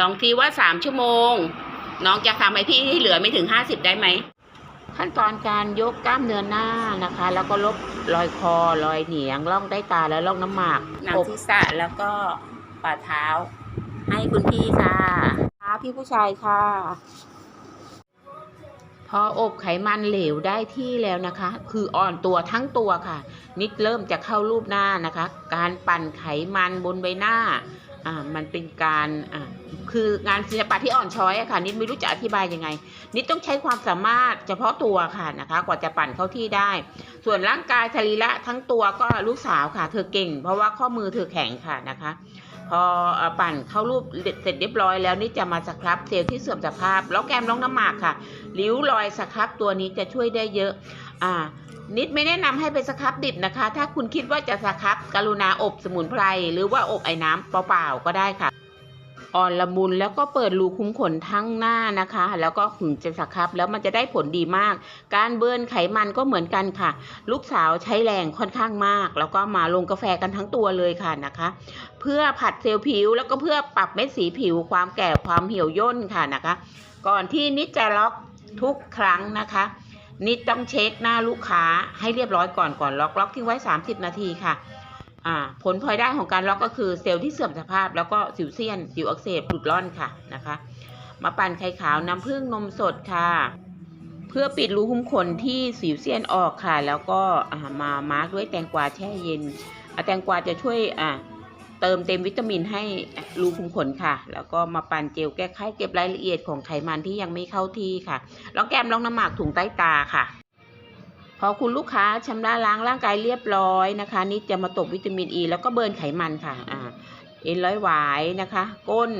ลองทีว่าสามชั่วโมง น้องจะทำให้พี่ที่เหลือไม่ถึงห้าสิบได้ไหม ขั้นตอนการยกกล้ามเนื้อหน้านะคะ แล้วก็ลบรอยคอรอยเหนียงร่องใต้ตาและร่องน้ำหมากหนังศีรษะแล้วก็ฝ่าเท้า ให้คุณพี่ค่ะค่ะพี่ผู้ชายค่ะ พออบไขมันเหลวได้ที่แล้วนะคะ คืออ่อนตัวทั้งตัวค่ะ นิดเริ่มจะเข้ารูปหน้านะคะ การปั่นไขมันบนใบหน้า อ่ามันเป็นการอ่าคืองานศิลปะที่อ่อนช้อยอะค่ะนิดไม่รู้จะอธิบายยังไง นิดต้องใช้ความสามารถเฉพาะตัวค่ะนะคะ กว่าจะปั่นเข้าที่ได้ ส่วนร่างกายสรีระทั้งตัวก็ลูกสาวค่ะ เธอเก่ง เพราะว่าข้อมือเธอแข็งค่ะนะคะ พอปั่นเข้ารูปเสร็จเรียบร้อยแล้วนี่จะมาสครับเซลล์ที่เสื่อมสภาพ แล้วแกมน้องน้ำหมากค่ะ ริ้วรอยสครับตัวนี้จะช่วยได้เยอะ อ่า นิดไม่แนะนำให้ไปสครับดิบนะคะ ถ้าคุณคิดว่าจะสครับกรุณาอบสมุนไพรหรือว่าอบไอ้น้ำเปล่าๆก็ได้ค่ะ อ่อนละมุนแล้วก็เปิดรูคุ้มขนทั้งหน้านะคะ แล้วก็ถึงจะสครับแล้วมันจะได้ผลดีมาก การเบิร์นไขมันก็เหมือนกันค่ะ ลูกสาวใช้แรงค่อนข้างมาก แล้วก็มาลงกาแฟกันทั้งตัวเลยค่ะนะคะ เพื่อผัดเซลล์ผิวแล้วก็เพื่อปรับเม็ดสีผิว ความแก่ความเหี่ยวย่นค่ะนะคะ ก่อนที่นิดจะล็อกทุกครั้งนะคะนิดต้องเช็คหน้าลูกค้าให้เรียบร้อยก่อนก่อนล็อกล็อกทิ้งไว้ 30 นาทีค่ะ อ่าผลพลอยได้ของการล็อกก็คือเซลล์ที่เสื่อมสภาพ แล้วก็สิวเซียน สิวอักเสบหลุดร่อนค่ะนะคะมาปั่นไข่ขาวน้ำผึ้งนมสดค่ะ เพื่อปิดรูคุ้มขนที่สิวเซียนออกค่ะ แล้วก็มามาร์กด้วยแตงกวาแช่เย็นแตงกวาจะช่วยเติมเต็มวิตามินให้รูขุมขนค่ะ แล้วก็มาปั่นเจลแก้ไขเก็บรายละเอียดของไขมันที่ยังไม่เข้าที่ค่ะลองแก้มลองน้ำหมากถุงใต้ตาค่ะ พอคุณลูกค้าชำระล้างร่างกายเรียบร้อยนะคะ นี่จะมาตบวิตามินอ e, ีแล้วก็เบิร์นไขมันค่ะอ่าเอ็นร้อยหวายนะคะ ก้น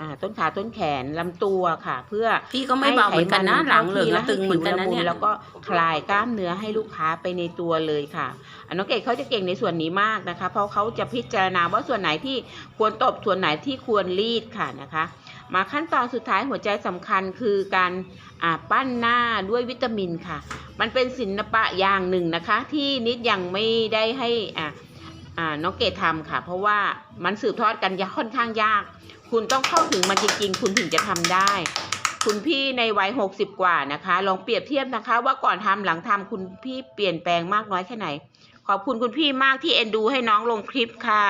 อ่าต้นขาต้นแขนลำตัวค่ะ เพื่อพี่ก็ไม่เบาเหมือนกันนะหลังเหลืองแล้วตึงเหมือนกันนะเนี่ยแล้วก็คลายกล้ามเนื้อให้ลูกค้าไปในตัวเลยค่ะอะน้องเกดเขาจะเก่งในส่วนนี้มากนะคะ เพราะเขาจะพิจารณาว่าส่วนไหนที่ควรตบส่วนไหนที่ควรรีดค่ะนะคะ มาขั้นตอนสุดท้ายหัวใจสำคัญคือการปั้นหน้าด้วยวิตามินค่ะ มันเป็นศิลปะอย่างหนึ่งนะคะ ที่นิดยังไม่ได้ให้อ่าน้องเกดทำค่ะ เพราะว่ามันสืบทอดกันยค่อนข้างยาก คุณต้องเข้าถึงมันจริงๆ คุณถึงจะทำได้ คุณพี่ในวัย 60 กว่านะคะ ลองเปรียบเทียบนะคะ ว่าก่อนทำหลังทำคุณพี่เปลี่ยนแปลงมากน้อยแค่ไหน ขอบคุณคุณพี่มากที่เอ็นดูให้น้องลงคลิปค่ะ